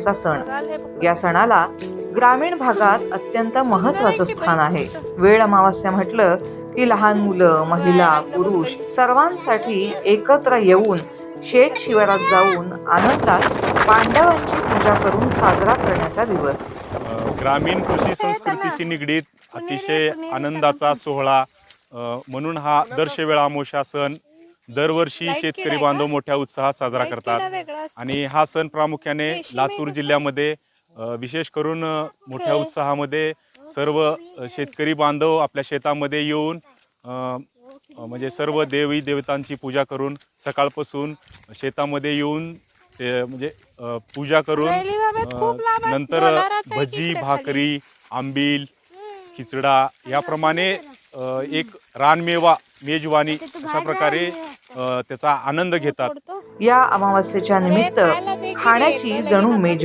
असा सण. या सणाला ग्रामीण भागात अत्यंत महत्वाचं स्थान आहे. वेळ अमावस्या म्हटलं की लहान मुलं महिला पुरुष सर्वांसाठी एकत्र येऊन शेत शिवारात जाऊन आनंदात पांडवांची पूजा करून साजरा करण्याचा दिवस. ग्रामीण कृषी संस्कृतीशी निगडीत अतिशय आनंदाचा सोहळा म्हणून हा दर्शवेळा मोशा सण दरवर्षी शेतकरी बांधव मोठ्या उत्साहात साजरा करतात. आणि हा सण प्रामुख्याने लातूर जिल्ह्यामध्ये अ, विशेष करून अ, मोठ्या उत्साहामध्ये सर्व अ, शेतकरी बांधव आपल्या शेतामध्ये येऊन अ, अ, म्हणजे सर्व देवी देवतांची पूजा करून सकाळपासून शेतामध्ये येऊन ते म्हणजे अ, पूजा करून अ, नंतर भजी भाकरी आंबील खिचडा याप्रमाणे अ, एक रानमेवा मेजवानी अशा प्रकारे त्याचा आनंद घेतात. या अमावस्येच्या निमित्त खाण्याची जणू मेजवानी